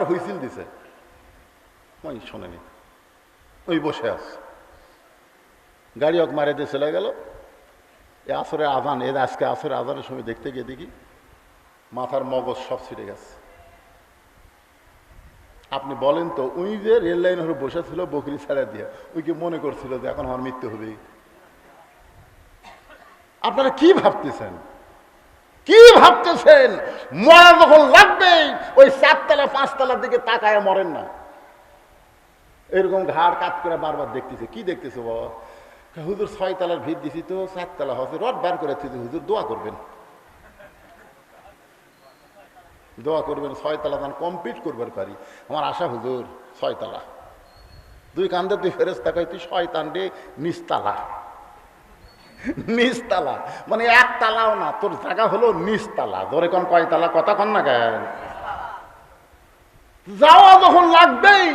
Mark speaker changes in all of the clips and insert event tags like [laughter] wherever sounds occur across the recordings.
Speaker 1: একবার হুইসিল দিছে। ওই শোনেনি ওই বসে আছে। গাড়ি অক মারে দিয়ে চলে গেল। এ আসরে আজান এর আজকে আসরে আজানের সময় দেখতে গিয়ে দেখি মাথার মগজ সব ছিঁড়ে গেছে। আপনি বলেন তো, উনি যে রেল লাইন হয়ে বসেছিল বকরি ছাড়া দিয়ে ওই কি মনে করছিল যে এখন আমার মৃত্যু হবে আপনারা কি ভাবতেছেন? কি ভাবতেছেন? মরা যখন লাগবে ওই চারতলা, পাঁচতলার দিকে তাকায় মরেন না। এরকম ঘাড় কাত করে বারবার দেখতেছে। কি দেখতেছে বাবা? হুজুর ছয় তলার ভিড় দিছি তো চারতলা হচ্ছে, রড বার করে হুজুর, দোয়া করবেন। দোয়া করবেন, ছয়তলা দান কমপ্লিট করবার পারি। আমার আশা হুজুর, ছয়তলা। দুই কান্দে তুই ফেরেস তাকাই তুই শয়তান রে, নিস্তালা। [laughs] নিস্তালা মানে এক তালাও না, তোর জায়গা হলো নিস্তালা ধরে কোন কয়তালা, কথা কন না কেন? যাওয়া যখন লাগবেই।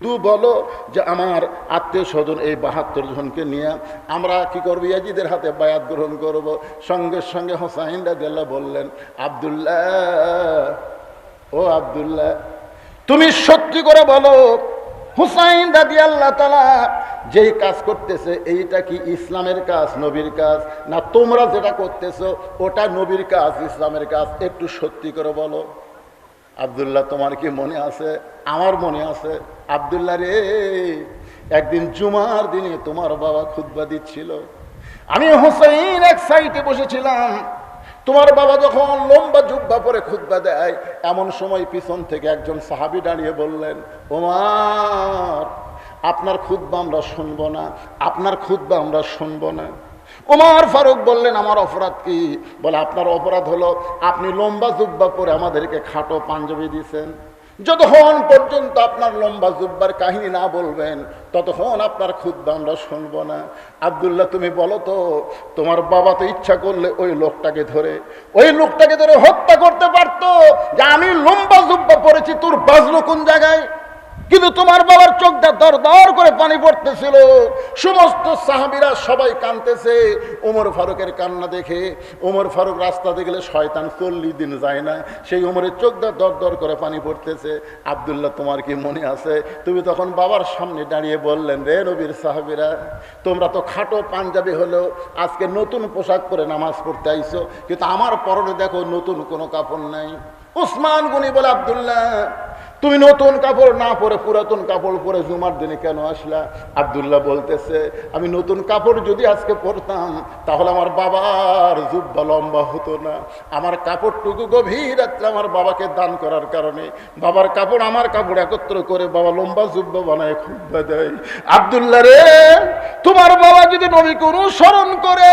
Speaker 1: তু বলো যে আমার আত্মীয় স্বজন এই বাহাত্তর জনকে নিয়ে আমরা কি করব? ইয়াজিদের হাতে বায়াত গ্রহণ করব। সঙ্গে সঙ্গে হোসাইন রাজিয়াল্লাহ বললেন, আবদুল্লাহ, ও আবদুল্লাহ, তুমি সত্যি করে বলো, হুসাইন রাজি আল্লাহ তালা যেই কাজ করতেছে, এইটা কি ইসলামের কাজ, নবীর কাজ? না, তোমরা যেটা করতেছো, ওটা নবীর কাজ, ইসলামের কাজ? একটু সত্যি করে বলো। আবদুল্লাহ, তোমার কি মনে আছে? আমার মনে আছে। আবদুল্লাহ রে, একদিন জুমার দিনে তোমার বাবা খুদ্া দিচ্ছিল। আমি হোসেন এক সাইডে বসেছিলাম। তোমার বাবা যখন লম্বা জুব্বা পরে খুদ্া দেয়, এমন সময় পিছন থেকে একজন সাহাবি দাঁড়িয়ে বললেন, ওমার আপনার খুদ্া আমরা শুনব না, আপনার খুদ্া আমরা শুনব না। ওমার ফারুক বললেন, আমার অপরাধ কি? বলে, আপনার অপরাধ হলো, আপনি লম্বা জুব্বা পরে আমাদেরকে খাটো পাঞ্জাবি দিয়েছেন। যতক্ষণ পর্যন্ত আপনার লম্বা জুব্বার কাহিনী না বলবেন, ততক্ষণ আপনার খুদ্া আমরা শুনব না। আবদুল্লাহ, তুমি বলো তো, তোমার বাবা তো ইচ্ছা করলে ওই লোকটাকে ধরে, ওই লোকটাকে ধরে হত্যা করতে পারতো যে আমি লম্বা জুব্বা পরেছি, তোর বাজলো কোন জায়গায়? কিন্তু তোমার বাবার চোখটা দর দর করে পানি পড়তেছিল। সমস্ত সাহাবিরা সবাই কানতেছে ওমর ফারুকের কান্না দেখে, ওমর ফারুক রাস্তা দেখলে শয়তান চল্লিশ দিন যায় না। সেই ওমরের চোখটা দর দর করে পানি পড়তেছে। আবদুল্লাহ, তোমার কি মনে আছে? তুমি তখন বাবার সামনে দাঁড়িয়ে বললেন, রে নবীর সাহাবিরা, তোমরা তো খাটো পাঞ্জাবি হলেও আজকে নতুন পোশাক পরে নামাজ পড়তে আইছো। কিন্তু আমার পরনে দেখো নতুন কোনো কাপড় নাই। উসমান গনি বলে, আবদুল্লাহ তুমি নতুন কাপড় না পরে পুরাতন কাপড় পরে জুমার দিনে কেন আসলা? আবদুল্লাহ বলতেছে, আমি নতুন কাপড় যদি আজকে পরতাম, তাহলে আমার বাবার জুব্বা লম্বা হতো না। আমার কাপড়টুকু গভীর রাত্রে আমার বাবাকে দান করার কারণে। বাবার কাপড়, আমার কাপড় একত্র করে বাবা লম্বা জুব্বা বানায় খুব্বা দেয়। আবদুল্লাহ রে, তোমার বাবা যদি নবীকে অনুসরণ করে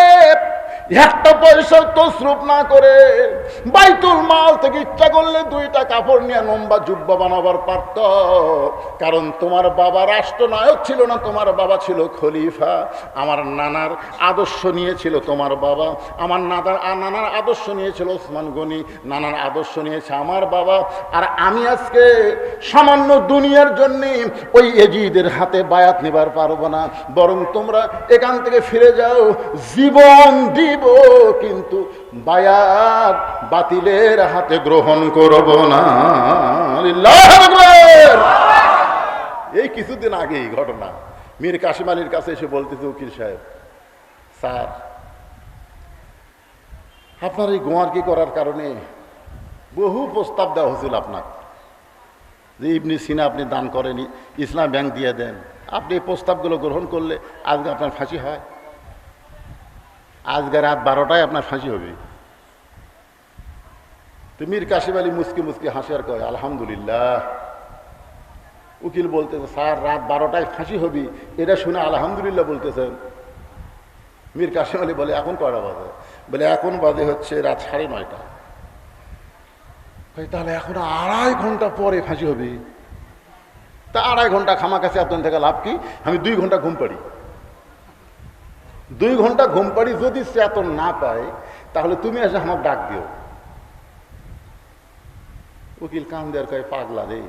Speaker 1: একটা পয়সা তসরুপ না করে। বাইতুল মাল থেকে ইচ্ছা করলে দুইটা কাপড় নিয়ে লম্বা জুব্বা বানাবার পারত। কারণ তোমার বাবা রাষ্ট্রনায়ক ছিল না, তোমার বাবা ছিল খলিফা। আমার নানার আদর্শ নিয়েছিল তোমার বাবা। আমার নানার নানার আদর্শ নিয়েছিল ওসমান গনি। নানার আদর্শ নিয়েছে আমার বাবা। আর আমি আজকে সামান্য দুনিয়ার জন্যে ওই এজিদের হাতে বায়াত নেবার পারব না। বরং তোমরা এখান থেকে ফিরে যাও। জীবন দিব। কিন্তু বায়াত বাতিলের হাতে গ্রহণ করব না। এই কিছুদিন আগে এই ঘটনা। মীর কাশিম আলীর কাছে এসে বলতেছে, উকিল সাহেব, স্যার, আপনার এই গোয়ারকি করার কারণে বহু প্রস্তাব দেওয়া হয়েছিল আপনার যে ইবনি সিনা আপনি দান করেনি ইসলাম ব্যাংক দিয়ে দেন। আপনি এই প্রস্তাবগুলো গ্রহণ করলে আজকে আপনার ফাঁসি হয়। আজকে রাত বারোটায় আপনার ফাঁসি হবে। তো মীর কাশিম আলী মুসকি মুসকি হাসি আর কয়, আলহামদুলিল্লাহ। উকিল বলতেছে, স্যার, রাত বারোটায় ফাঁসি হবি, এটা শুনে আলহামদুলিল্লাহ বলতেছেন। মীর কাশিম আলী বলে, এখন কয়টা বাজে? বলে, এখন বাজে হচ্ছে রাত সাড়ে নয়টা। তাহলে এখন আড়াই ঘণ্টা পরে ফাঁসি হবে। তা আড়াই ঘণ্টা খামা কাছে আপনার থেকে লাভ কি? আমি দুই ঘণ্টা ঘুম পাড়ি। দুই ঘণ্টা ঘুম পাড়ি যদি চেতন না পায়, তাহলে তুমি এসে আমার ডাক দিও। উকিল কান দেওয়ার কয়, পাগলা রে,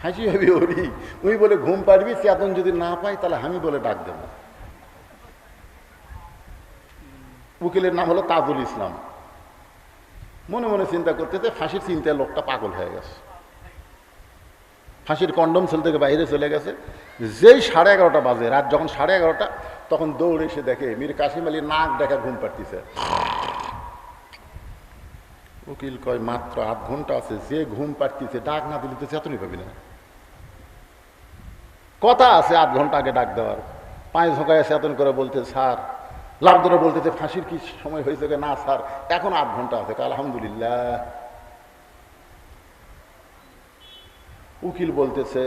Speaker 1: ফাঁসি হবে ওরি উনি বলে, ঘুম পাড়বি চেতন যদি না পাই তাহলে আমি বলে ডাক দেব। উকিলের নাম হলো তাজুল ইসলাম। মনে মনে চিন্তা করতেতে ফাঁসির চিন্তায় লোকটা পাগল হয়ে গেছে। ফাঁসির কন্ডম সেল থেকে বাইরে চলে গেছে। যেই সাড়ে এগারোটা বাজে, রাত যখন সাড়ে এগারোটা তখন দৌড়ে এসে দেখে, মীর কাশিম আলী নাক দেখা ঘুম পাড়তিছে। উকিল কয়, মাত্র আধ ঘণ্টা আছে, যে ঘুম পাড়তিছে, ডাক না দিলে তো চেতনই পাবি না। কথা আছে, আধ ঘণ্টা আগে ডাক দেওয়ার। পায়ে ঝোঁকায় চেতন করে বলতে, স্যার। লাভ ধরে বলতেছে, ফাঁসির কি সময় হয়েছে না, স্যার, এখন আধ ঘণ্টা আছে। আলহামদুলিল্লাহ। উকিল বলতেছে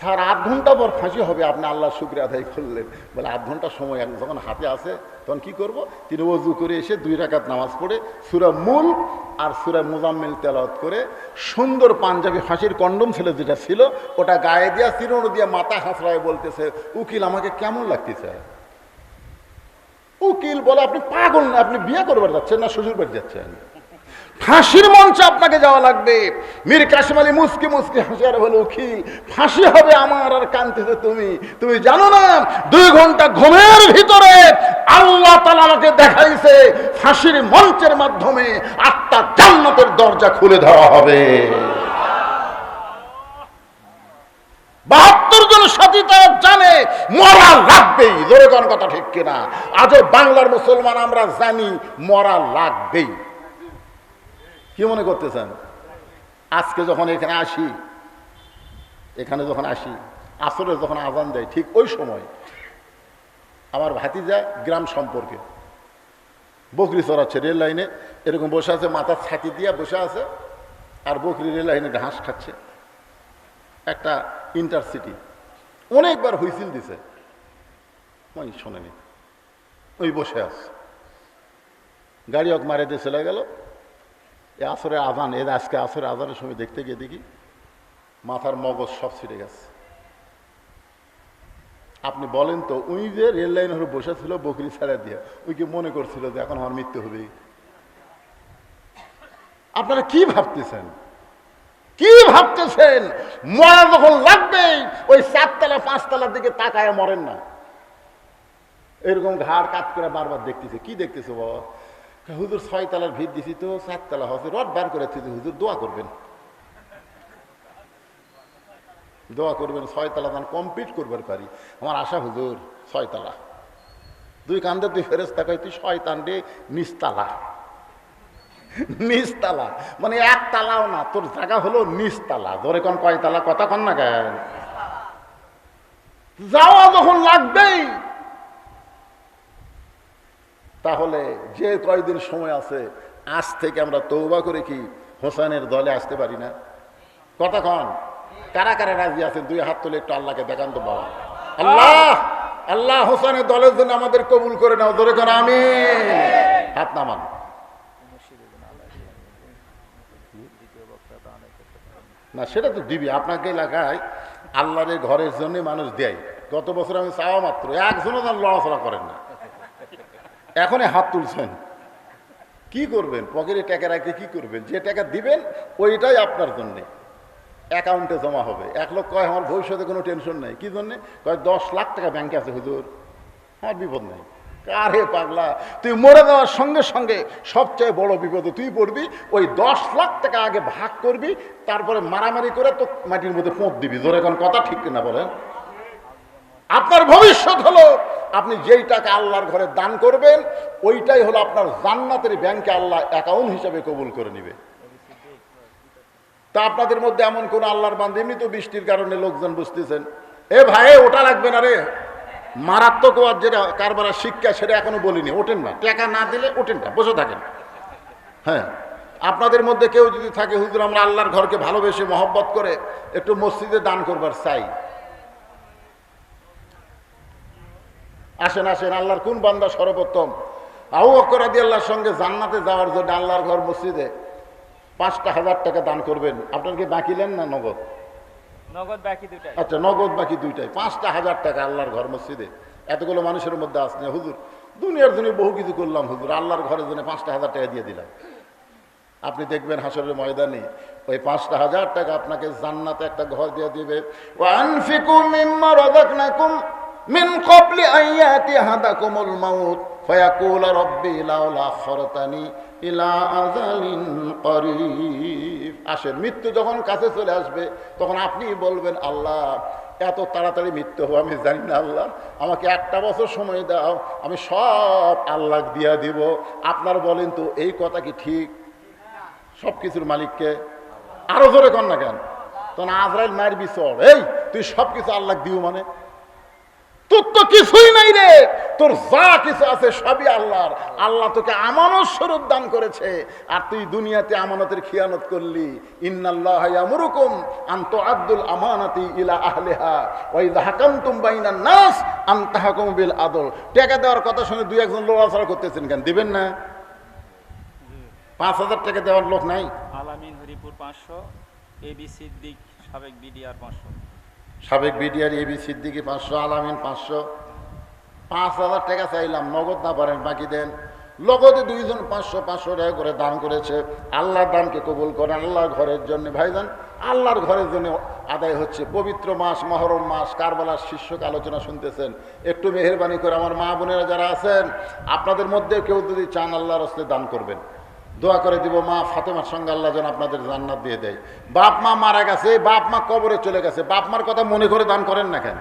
Speaker 1: স্যার আধ ঘণ্টা পর ফাঁসি হবে, আপনি আল্লাহ শুক্রিয়া আদায় করলেন। বলে আধ ঘণ্টা সময় এখন যখন হাতে আসে, তখন কি করব? তিনি অজু করে এসে দুই রাকাত নামাজ পড়ে সুরা মূল আর সুরা মুজাম্মিল তেলাওয়াত করে সুন্দর পাঞ্জাবি ফাঁসির কন্ডম ছেলে যেটা ছিল, ওটা গায়ে দিয়া চিরণ দিয়া মাথা হাঁসড়ায় বলতেছে, উকিল, আমাকে কেমন লাগতেছে? উকিল বলে, আপনি পাগল না, আপনি বিয়ে করবার যাচ্ছেন না শ্বশুর বাড়ি যাচ্ছেন? ফাঁসির মঞ্চে আপনাকে যাওয়া লাগবে। মীর কাশিম আলী মুসকি মুসকি হাসি, আর বলে ফাঁসি হবে আমার আর কান্তিতে তুমি। তুমি জানো না, দুই ঘণ্টা ঘুমের ভিতরে আল্লাহ তালা আমাকে দেখাইছে, ফাঁসির মঞ্চের মাধ্যমে আটটা জান্নাতের দরজা খুলে ধরা হবে। বাহাত্তর জন সাথী তারা জানে, মরা লাগবেই। জোরে কথা ঠিক কিনা? আজও বাংলার মুসলমান আমরা জানি, মরা লাগবেই। কি মনে করতেছেন? আজকে যখন এখানে আসি, এখানে যখন আসি আসরে যখন আজান দেয়, ঠিক ওই সময় আমার ভাতিজা গ্রাম সম্পর্কে বকরি চড়াচ্ছে রেল লাইনে, এরকম বসে আছে মাথার ছাতি দিয়ে বসে আছে, আর বকরি রেল লাইনে ঘাস খাচ্ছে। একটা ইন্টারসিটি অনেকবার হুইসিল দিছে। ওই শোনেনি। ওই বসে আছে। গাড়ি অক মারে দিয়ে চলে গেল। এ আসরে আজান, এর আজকে আসরে আজানের সময় দেখতে গিয়ে দেখি মাথার মগজ সব ছিঁড়ে গেছে। আপনি বলেন তো, উনি যে রেল লাইন হয়ে বসেছিল বকরি ছাড়া দিয়ে ওই কি মনে করছিল যে এখন আমার মৃত্যু হবে আপনারা কি ভাবতেছেন? কি ভাবতেছেন? মরা যখন লাগবেই, ওই চারতলা, পাঁচতলার দিকে তাকায় মরেন না। এরকম ঘাড় কাত করে বারবার দেখতেছে। কি দেখতেছে বাবা হুজুর ছয় তলার ভিড় দিছি তো চারতলা হচ্ছে রড বার করে দিতে হুজুর দোয়া করবেন। দোয়া করবেন, ছয়তলা দান কমপ্লিট করবার পারি। আমার আশা হুজুর, ছয়তলা। দুই কান্দে তুই ফেরেস তাকাই তুই শয়তান রে নিস্তালা নিস্তালা মানে এক তালাও না, তোর জায়গা হলো নিস্তালা ধরে কোন কয়তালা, কথা কন না কেন? যাওয়া যখন লাগবেই। তাহলে যে কয়দিন সময় আছে, আজ থেকে আমরা তৌবা করে কি হোসেনের দলে আসতে পারি না? কন, কারা কারা রাজি আছেন? দুই হাত তুলে একটু আল্লাহকে দেখান তো বাবা। আল্লাহ! আল্লাহ হোসেনের দলের জন্য আমাদের কবুল করে নাও ধরে কর আমি হাত নামান। না, সেটা তো দিবি। আপনাকে এলাকায় আল্লাহর এই ঘরের জন্য মানুষ দেয়। গত বছর আমি চাওয়া মাত্র, একজনও যেন লড়াচড়া করেন না। এখনই হাত তুলছেন। কি করবেন? পকেটে টাকা রাখতে কি করবেন? যে টাকা দিবেন, ওইটাই আপনার জন্যে। অ্যাকাউন্টে জমা হবে। এক লোক কয়, আমার ভবিষ্যতে কোনো টেনশন নেই। কি জন্যে? কয়, দশ লাখ টাকা ব্যাংকে আছে হুজুর। আমার বিপদ নেই। কারে পাগলা? তুই মরে যাওয়ার সঙ্গে সঙ্গে সবচেয়ে বড় বিপদে তুই পড়বি। ওই দশ লাখ টাকা আগে ভাগ করবি, তারপরে মারামারি করে তো মাটির মধ্যে পোঁত দিবি। জোরে এখন কথা ঠিক কিনা বলেন? আপনার ভবিষ্যৎ হলো আপনি যেই টাকা আল্লাহর ঘরে দান করবেন, ওইটাই হলো আপনার জান্নাতের ব্যাংকে আল্লাহ অ্যাকাউন্ট হিসাবে কবুল করে নিবে। তা আপনাদের মধ্যে এমন কোন আল্লাহর বান্ধব এমনি তো বৃষ্টির কারণে লোকজন বুঝতেছেন। এ ভাই ওটা লাগবে না রে। মারাত্মক যেটা কারবারের শিক্ষা, সেটা এখনও বলিনি। ওঠেন না। টাকা না দিলে ওঠেন না, বসে থাকেন। হ্যাঁ আপনাদের মধ্যে কেউ যদি থাকে, হুজুর, আমরা আল্লাহর ঘরকে ভালোবেসে মহব্বত করে একটু মসজিদে দান করবার চাই। আসেন আসেন আল্লাহর কোন বান্দা সর্বোত্তম? আউ অকরাদি আল্লাহর সঙ্গে জান্নাতে যাওয়ার জন্য আল্লাহর ঘর মসজিদে পাঁচটা হাজার টাকা দান করবেন। আপনার কি বাকি নেন না নগদ?
Speaker 2: নগদ বাকি দুটাই।
Speaker 1: আচ্ছা নগদ বাকি দুইটাই। পাঁচটা হাজার টাকা আল্লাহর ঘর মসজিদে। এতগুলো মানুষের মধ্যে আসছে হুজুর দুনিয়ার জন্য বহু কিছু করলাম হুজুর। আল্লাহর ঘরের জন্য পাঁচটা হাজার টাকা দিয়ে দিলাম। আপনি দেখবেন হাসরের ময়দানে ওই পাঁচটা হাজার টাকা আপনাকে জান্নাতে একটা ঘর দিয়ে দিবে। ওয়ানফিকু মিম্মা রাযাকনাকুম। মিন ক্বাবলি আন ইয়াতি আহাদাকুমুল মাউত, ফয়াকুল রব্বি লাউলা খরতানি ইলা আজালিন করিব। আসেন, মৃত্যু যখন কাছে চলে আসবে, তখন আপনি বলবেন, আল্লাহ, এত তাড়াতাড়ি মৃত্যু হবে, আমি জানি না আল্লাহ, আমাকে একটা বছর সময় দাও, আমি সব আল্লাহ দিয়া দিব। আপনার বলেন তো, এই কথা কি ঠিক? সব কিছুর মালিককে? আরও জোরে কর না কেন? তখন আজরাইল মায়ের বিচর এই, তুই সব কিছু আল্লাহ দিও মানে? তোর তো কিছুই নাই রে। তোর যা কিছু আছে সবই আল্লাহর। আল্লাহ তোকে আমানত স্বরূপ দান করেছে। আর তুই দুনিয়াতে আমানতের খিয়ানত করলি। ইন্নাল্লাহ ইয়ামুরুকুম আন তুআদ্দুল আমানাতি ইলা আহলিহা ওয়া ইযা হাকামতুম বাইনান নাস আন তাহকুমু বিল আদল। টাকা দেওয়ার কথা শুনে দুই একজন লড়াচড়া করতেছেন কেন? দিবেন না। পাঁচ হাজার টাকা দেওয়ার লোক নাই।
Speaker 2: আলামিন হরিপুর পাঁচশো এবি সিদ্দিক সাবেক বিডিআর পাঁচশো।
Speaker 1: সাবেক বিডিআর এবি সিদ্দিকি পাঁচশো, আলামিন পাঁচশো। পাঁচ হাজার টাকা চাইলাম, নগদ না পারেন, বাকি দেন। লগতে দুইজন পাঁচশো পাঁচশো টাকা করে দান করেছে। আল্লাহর দানকে কবুল করেন, আল্লাহর ঘরের জন্য। ভাইজান, আল্লাহর ঘরের জন্য আদায় হচ্ছে পবিত্র মাস, মহরম মাস, কারবালার শীর্ষক আলোচনা শুনতেছেন। একটু মেহরবানি করে আমার মা বোনেরা যারা আছেন, আপনাদের মধ্যে কেউ যদি চান আল্লাহর হস্তে দান করবেন। দোয়া করে দিব মা ফাতেমার সঙ্গে আল্লাহ যেন আপনাদের জান্নাত দিয়ে দেয়। বাপ মা মারা গেছে বাপ মা কবরে চলে গেছে। বাপ মার কথা মনে করে দান করেন না কেন?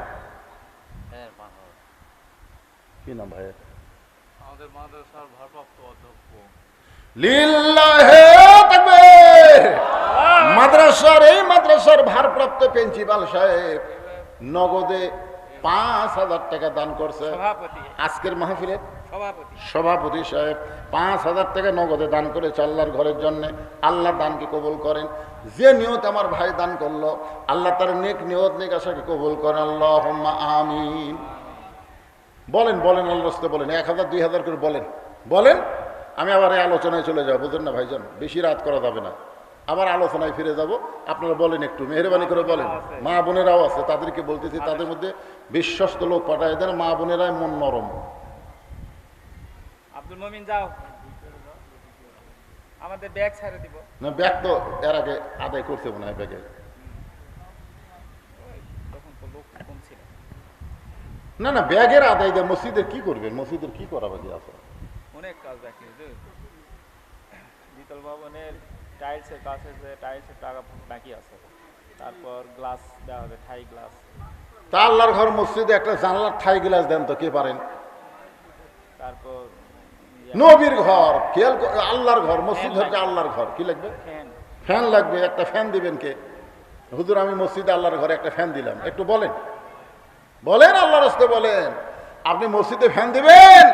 Speaker 1: কি নাম ভাই
Speaker 2: আমাদের মাদ্রাসার ভারপ্রাপ্ত অধ্যক্ষ।
Speaker 1: লিল্লাহে তাকবীর! মাদ্রাসার এই মাদ্রাসার ভারপ্রাপ্ত প্রিন্সিপাল সাহেব নগদে পাঁচ হাজার টাকা দান করছে। আজকের মাহফিলে
Speaker 2: সভাপতি।
Speaker 1: সাহেব পাঁচ হাজার টাকা নগদে দান করেছে আল্লাহর ঘরের জন্য। আল্লাহ দানকে কবুল করেন। যে নিয়ত আমার ভাই দান করল আল্লাহ তার নেক নিয়ত নেক আশাকে কবুল করেন। আল্লাহ আমিন। বলেন বলেন আল্লাহ বলেন। এক হাজার দুই হাজার করে বলেন। বলেন আমি আবার এই আলোচনায় চলে যাব। বুঝলেন না ভাইজান? বেশি রাত করা যাবে না। আবার আলোচনায় ফিরে যাব। আপনারা বলেন একটু মেহরবানি করে বলেন। মা বোনেরাও আছে তাদেরকে বলতেছি তাদের মধ্যে বিশ্বস্ত লোক পাঠায় দেন মা বোনেরাই মন নরম।
Speaker 2: আব্দুল মমিন যাও। আমাদের ব্যাগ ছেড়ে দিব।
Speaker 1: না ব্যাগ তো এর আগে আদায় করছে মনে হয় ব্যাগে।
Speaker 2: তখন তো লোক কম ছিল।
Speaker 1: না না ব্যাগের আদায় দেয় মসজিদের কি করবেন? মসজিদের কি করা বাকি আছে?
Speaker 2: অনেক কাজ বাকি দ্বিতল ভবনের টাইলসের কাজ হয়েছে টাইলসের টাকা বাকি আছে। তারপর গ্লাস দেওয়া হবে ঠাই গ্লাস।
Speaker 1: তা আল্লাহর ঘর মসজিদে একটা জানলার ঠাই গ্লাস দেন তো কে পারেন?
Speaker 2: তারপর
Speaker 1: নবীর ঘর খেয়াল আল্লাহর ঘর মসজিদ হচ্ছে আল্লাহর ঘর কি লাগবে?
Speaker 2: ফ্যান।
Speaker 1: ফ্যান লাগবে একটা ফ্যান দিবেন কে? হুজুর আমি মসজিদে আল্লাহর ঘরে একটা ফ্যান দিলাম একটু বলেন। বলেন আল্লাহর হস্তে বলেন। আপনি মসজিদে ফ্যান দিবেন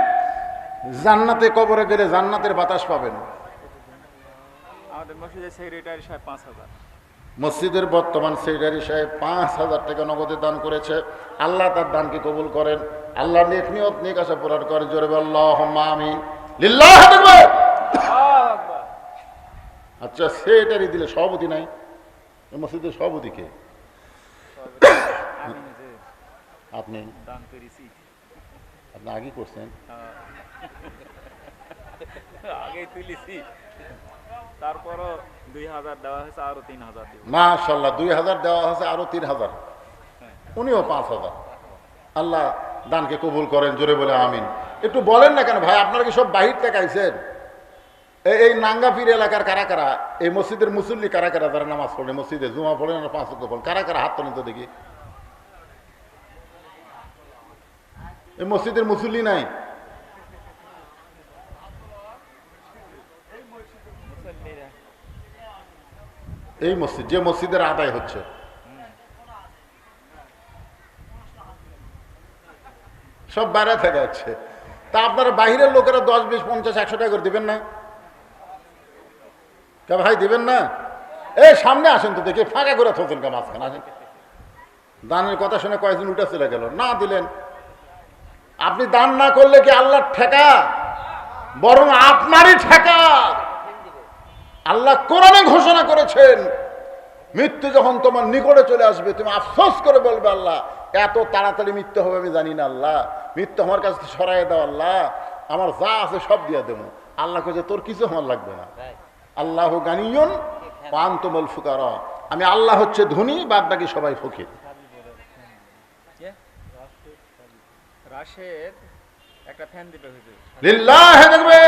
Speaker 1: জান্নাতে কবরে গেলে জান্নাতের বাতাস পাবেন।
Speaker 2: আমাদের মসজিদের সেক্রেটারি সাহেব পাঁচ হাজার।
Speaker 1: মসজিদের বর্তমান সেক্রেটারি সাহেব পাঁচ হাজার টাকা নগদে দান করেছে। আল্লাহ তার দানকে কবুল করেন? আল্লাহ নেক নিয়ত নেক আশা পূরণ করে জোরে আল্লাহ আমি লিল্লাহ আচ্ছা সেক্রেটারি দিলে সভাপতি নাই? মসজিদের সভাপতি কে? আপনি? আপনি আগে করছেন?
Speaker 2: আগেই তুলেছি তারপরও দুই হাজার দেওয়া হয়েছে আরও তিন হাজার
Speaker 1: মাশাল্লাহ দুই হাজার দেওয়া হয়েছে আরও তিন হাজার। উনিও পাঁচ হাজার। আল্লাহ দানকে কবুল করেন জোরে বলে আমিন। একটু বলেন না কেন ভাই আপনারা কি সব বাহির থেকে এই নাঙ্গাপীর এলাকার কারা কারা? এই মসজিদের মুসল্লি কারা কারা যারা নামাজ পড়ে? মসজিদে জুমা পড়েন পাঁচ পড়েন কারা কারা? হাত তোলেন তো দেখি। এই মসজিদের মুসল্লি নাই? এই মসজিদ, যে মসজিদের আদায় হচ্ছে। সব বাইরে থেকে যাচ্ছে তা আপনারা বাইরের লোকেরা দশ, বিশ, পঞ্চাশ, একশো টাকা করে দিবেন না? কে ভাই, দিবেন না? এই সামনে আসেন তো দেখি, ফাঁকা করে থোতেন কে মাঝখানে আসেন। দানের কথা শুনে কয়েকদিন উঠে চলে গেল। না দিলেন। আপনি দান না করলে কি আল্লাহর ঠেকা? বরং আপনারই ঠেকা। আল্লাহ কোরআনে ঘোষণা করেছেন মৃত্যু যখন তোমার নিকটে চলে আসবে তুমি আফসোস করে বলবে আল্লাহ এত তাড়াতাড়ি মৃত্যু হবে আমি জানি না আল্লাহ মৃত্যু আমার কাছে সরাই দাও আল্লাহ আমার যা আছে সব দিয়ে দেবো। আল্লাহ কাছে তোর কিছু আমার লাগবে না। আল্লাহ গানিয়ন পান্তমল ফুকার। আমি আল্লাহ হচ্ছে ধনী বাদ বাকি সবাই ফকির।
Speaker 2: রাশেদ একটা ফ্যান দিবে
Speaker 1: লিল্লাহ দেখবে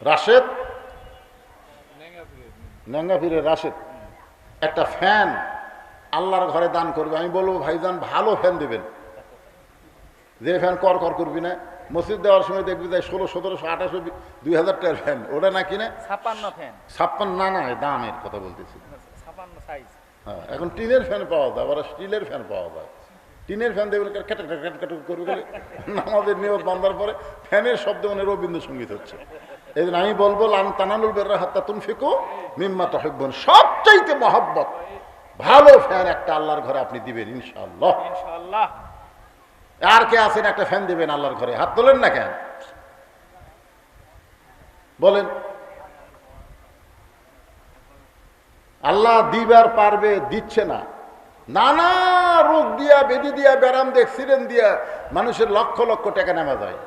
Speaker 1: রাশেদ নেঙ্গা ফিরে রাশেদ একটা ফ্যান আল্লাহর ঘরে দান করবে আমি বলব ভাইজান ভালো ফ্যান দেবেন যে ফ্যান কর কর করবি না মসজিদ দেওয়ার সময় দেখবি যে ষোলো সতেরোশো আঠাশো দুই হাজার টাকার ফ্যান ওটা না কিনে
Speaker 2: ছাপান্ন ফ্যান
Speaker 1: ছাপ্পান্ন না না দামের কথা বলতেছি হ্যাঁ এখন টিনের ফ্যান পাওয়া যায় আবার স্টিলের ফ্যান পাওয়া যায় টিনের ফ্যান দেবেন কেটে কেটে কেটে করবে নামাজের নিয়ত বান্ধার পরে ফ্যানের শব্দ মানে রবীন্দ্রসঙ্গীত হচ্ছে এই আমি বলব লান তানানুল বেররা হাত্তা তুন মিম্মা তহিব্বন। সবচাইতে মহাব্বত ভালো ফ্যান একটা আল্লাহর ঘরে আপনি দিবেন ইনশাআল্লাহ।
Speaker 2: ইনশাআল্লাহ।
Speaker 1: আর কে আছেন একটা ফ্যান দিবেন আল্লাহর ঘরে? হাত তোলেন না কেন? বলেন। আল্লাহ দিবার পারবে দিচ্ছে না। নানা রোগ দিয়া বেদি দিয়া ব্যারাম দেখ সিরেন দিয়া মানুষের লক্ষ লক্ষ টাকা নেওয়া যায়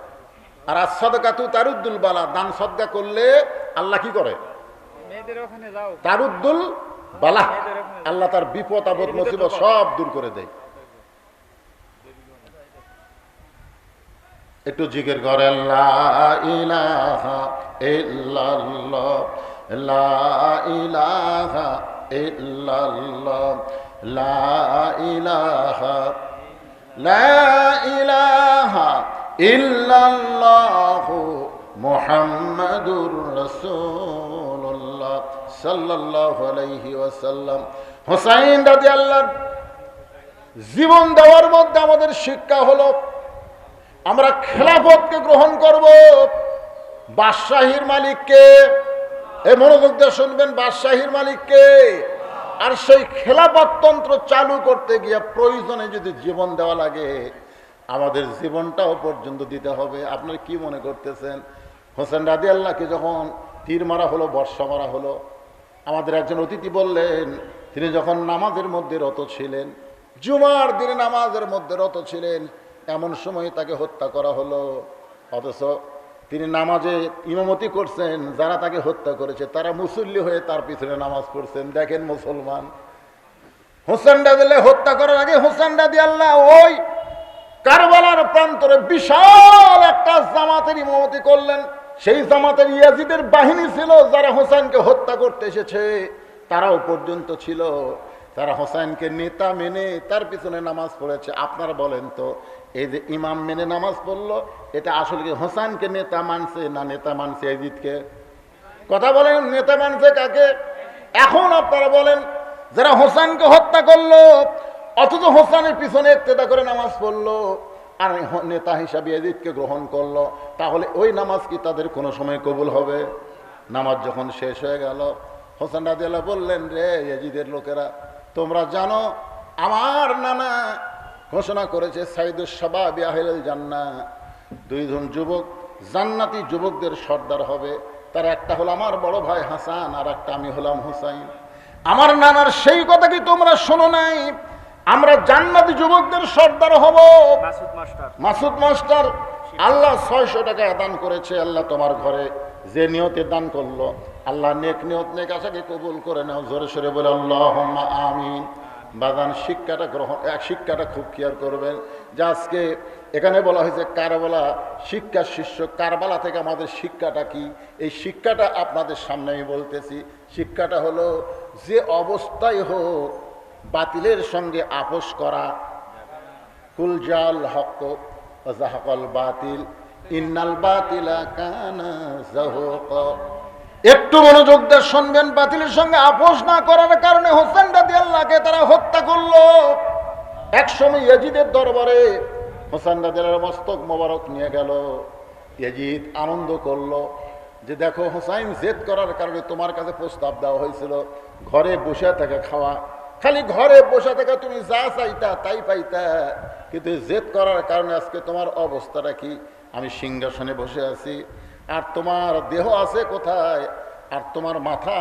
Speaker 1: আর আসাদকাতু তারুদ্দুল বালা দান সদ্গা করলে আল্লাহ কি করে? তারুদ্দুল বালা আল্লাহ তার বিপদ আপদ মুসিবত সব দূর করে দেয়। একটু জিগের করে ইলাহা ইল্লাল্লাহ লা ইলাহা ইল্লাল্লাহ লা ইলাহা লা ইলাহা ইল্লাল্লাহ মুহাম্মাদুর রাসূলুল্লাহ সাল্লাল্লাহু আলাইহি ওয়াসাল্লাম। হুসাইন রাদিয়াল্লাহু জীবন দেওয়ার মধ্যে আমাদের শিক্ষা হলো, আমরা খেলাফতকে গ্রহণ করব, বাদশাহীর মালিককে। এ মনোযোগ দিয়ে শুনবেন, বাদশাহীর মালিককে। আর সেই খেলাফততন্ত্র চালু করতে গিয়ে প্রয়োজনে যদি জীবন দেওয়া লাগে আমাদের জীবনটাও পর্যন্ত দিতে হবে। আপনার কি মনে করতেছেন? হোসেন রাদি আল্লাহকে যখন তীর মারা হলো, বর্ষা মারা হলো, আমাদের একজন অতিথি বললেন, তিনি যখন নামাজের মধ্যে রত ছিলেন, জুমার দিনে নামাজের মধ্যে রত ছিলেন, এমন সময় তাকে হত্যা করা হলো। অথচ তিনি নামাজে ইমামতি করছেন, যারা তাকে হত্যা করেছে, তারা মুসল্লি হয়ে তার পিছনে নামাজ পড়ছেন। দেখেন মুসলমান। হোসেন রাদিলে হত্যা করার আগে হোসেন রাদি আল্লাহ ওই কারবালার প্রান্তরে বিশাল একটা জামাতের ইমামতি করলেন। সেই জামাতের ইয়াজিদের বাহিনী ছিল, যারা হোসেনকে হত্যা করতে এসেছে। তারাও পর্যন্ত ছিল। তারা হোসেনকে নেতা মেনে তার পিছনে নামাজ পড়েছে। আপনারা বলেন তো, এই যে ইমাম মেনে নামাজ পড়ল, এটা আসলে কি হোসেনকে নেতা মানছে না নেতা মানছে ইয়াজিদকে? কথা বলেন, নেতা মানছে কাকে? এখন আপনারা বলেন, যারা হোসেনকে হত্যা করল অথচ হোসানের পিছনে একতেদা করে নামাজ পড়ল, আর নেতা হিসাবে এজিদকে গ্রহণ করল। তাহলে ওই নামাজ কি তাদের কোনো সময় কবুল হবে? নামাজ যখন শেষ হয়ে গেল, হোসেন রাজিয়াল্লাহ বললেন, রে এজিদের লোকেরা, তোমরা জানো, আমার নানা ঘোষণা করেছে, সাইদুস সবাব আহেল জান্না দুইজন যুবক, জান্নাতি যুবকদের সর্দার হবে। তার একটা হলো আমার বড় ভাই হাসান, আর একটা আমি হলাম হুসাইন। আমার নানার সেই কথা কি তোমরা শোনো নাই? আমরা জান্নাতি যুবকদের সর্দার হব।
Speaker 2: মাসুদ মাস্টার।
Speaker 1: মাসুদ মাস্টার আল্লাহ ছয়শো টাকা দান করেছে আল্লাহ তোমার ঘরে যে নিয়তে দান করল আল্লাহ নেক নিয়ত নেক আশাকে কবুল করে নাও জোরে সরে বলে আল্লাহ আমিন। বাদান শিক্ষাটা গ্রহণ এক শিক্ষাটা খুব কেয়ার করবেন। যে আজকে এখানে বলা হয়েছে কারবালা শিক্ষার শিষ্য কারবালা থেকে আমাদের শিক্ষাটা কি? এই শিক্ষাটা আপনাদের সামনে আমি বলতেছি শিক্ষাটা হলো যে অবস্থায় হোক বাতিলের সঙ্গে আপোষ করা। কুল জাল হক জাহাকল বাতিল, ইন্নাল বাতিলা কানা একটু মনোযোগ দিয়ে শুনবেন, বাতিলের সঙ্গে আপোষ না করার কারণে হোসেন রাদি আল্লাহকে তারা হত্যা করল। একসময় ইয়াজিদের দরবারে হোসেন রাদিয়ার মস্তক মোবারক নিয়ে গেল। ইয়াজিদ আনন্দ করল যে, দেখো, হোসাইন জেদ করার কারণে তোমার কাছে প্রস্তাব দেওয়া হয়েছিল, ঘরে বসে থেকে খাওয়া খালি ঘরে বসে থাকা তুমি যা চাইতা তাই পাইতা। কিন্তু জেদ করার কারণে আজকে তোমার অবস্থাটা কি? আমি সিংহাসনে বসে আছি। আর তোমার দেহ আছে কোথায়? আর তোমার মাথা